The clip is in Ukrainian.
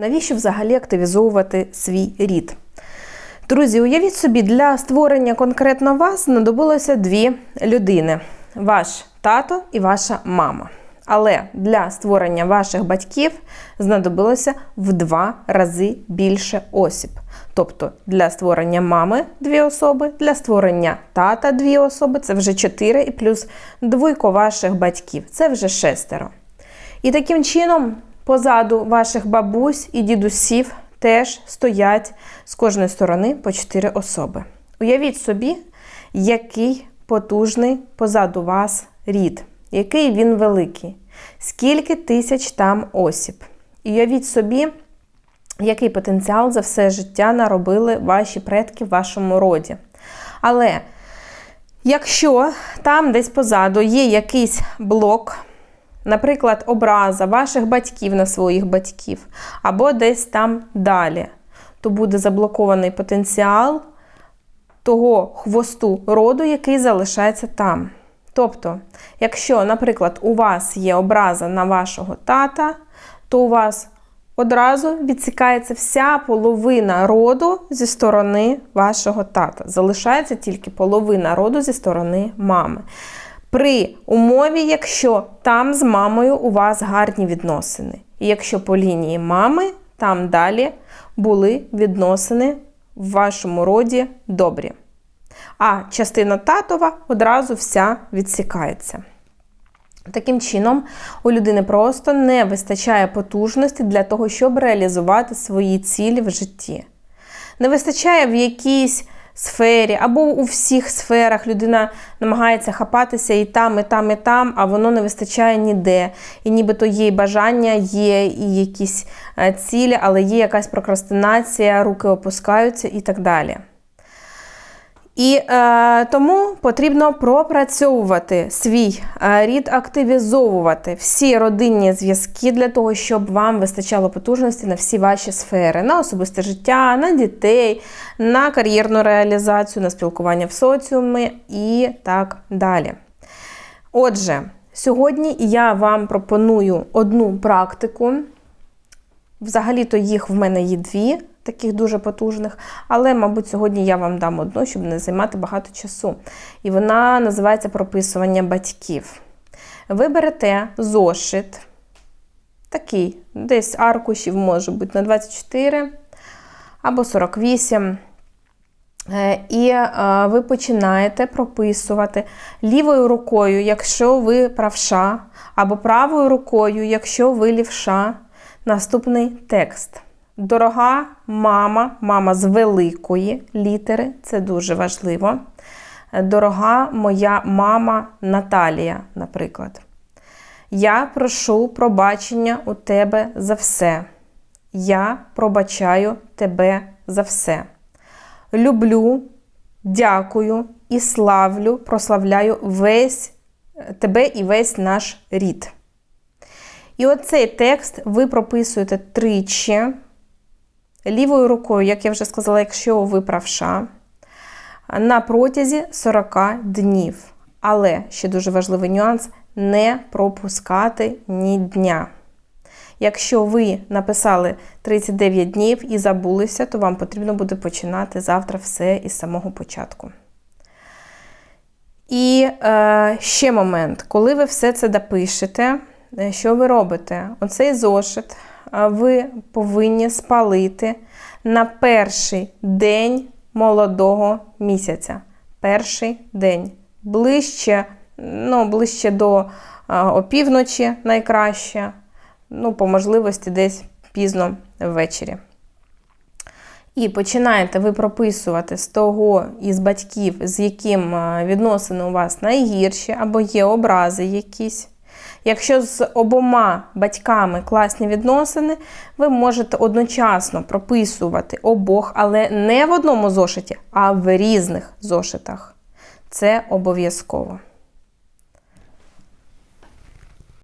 Навіщо взагалі активізовувати свій рід? Друзі, уявіть собі, для створення конкретно вас знадобилося дві людини: ваш тато і ваша мама. Але для створення ваших батьків знадобилося в два рази більше осіб. Тобто для створення мами дві особи, для створення тата дві особи це вже чотири, і плюс двойко ваших батьків це вже шестеро. І таким чином, позаду ваших бабусь і дідусів теж стоять з кожної сторони по 4 особи. Уявіть собі, який потужний позаду вас рід, який він великий, скільки тисяч там осіб. І уявіть собі, який потенціал за все життя наробили ваші предки в вашому роді. Але якщо там десь позаду є якийсь блок, наприклад, образа ваших батьків на своїх батьків, або десь там далі, то буде заблокований потенціал того хвосту роду, який залишається там. Тобто, якщо, наприклад, у вас є образа на вашого тата, то у вас одразу відсікається вся половина роду зі сторони вашого тата. Залишається тільки половина роду зі сторони мами. При умові, якщо там з мамою у вас гарні відносини. І якщо по лінії мами там далі були відносини в вашому роді добрі. А частина татова одразу вся відсікається. Таким чином, у людини просто не вистачає потужності для того, щоб реалізувати свої цілі в житті. Не вистачає в якійсь сфері або у всіх сферах людина намагається хапатися і там, і там, і там, а воно не вистачає ніде. І нібито є і бажання, є і якісь е, цілі, але є якась прокрастинація, руки опускаються і так далі. І е, тому потрібно пропрацьовувати свій е, рід, активізовувати всі родинні зв'язки для того, щоб вам вистачало потужності на всі ваші сфери: на особисте життя, на дітей, на кар'єрну реалізацію, на спілкування в соціумі і так далі. Отже, сьогодні я вам пропоную одну практику. Взагалі-то їх в мене є дві таких дуже потужних. Але, мабуть, сьогодні я вам дам одну, щоб не займати багато часу. І вона називається прописування батьків. Ви берете зошит, такий, десь аркушів може бути на 24 або 48. Е, і е, ви починаєте прописувати лівою рукою, якщо ви правша, або правою рукою, якщо ви лівша, наступний текст. Дорога мама, мама з великої літери, це дуже важливо. Дорога моя мама Наталія, наприклад. Я прошу пробачення у тебе за все. Я пробачаю тебе за все. Люблю, дякую і славлю, прославляю весь тебе і весь наш рід. І оцей текст ви прописуєте тричі. Лівою рукою, як я вже сказала, якщо ви правша, на протязі 40 днів. Але ще дуже важливий нюанс не пропускати ні дня. Якщо ви написали 39 днів і забулися, то вам потрібно буде починати завтра все із самого початку. І е, ще момент, коли ви все це допишете, що ви робите? Оцей зошит ви повинні спалити на перший день молодого місяця. Перший день. Ближче, ну, ближче до опівночі найкраще, ну, по можливості, десь пізно ввечері. І починаєте ви прописувати з того із батьків, з яким відносини у вас найгірші, або є образи якісь. Якщо з обома батьками класні відносини, ви можете одночасно прописувати обох, але не в одному зошиті, а в різних зошитах. Це обов'язково.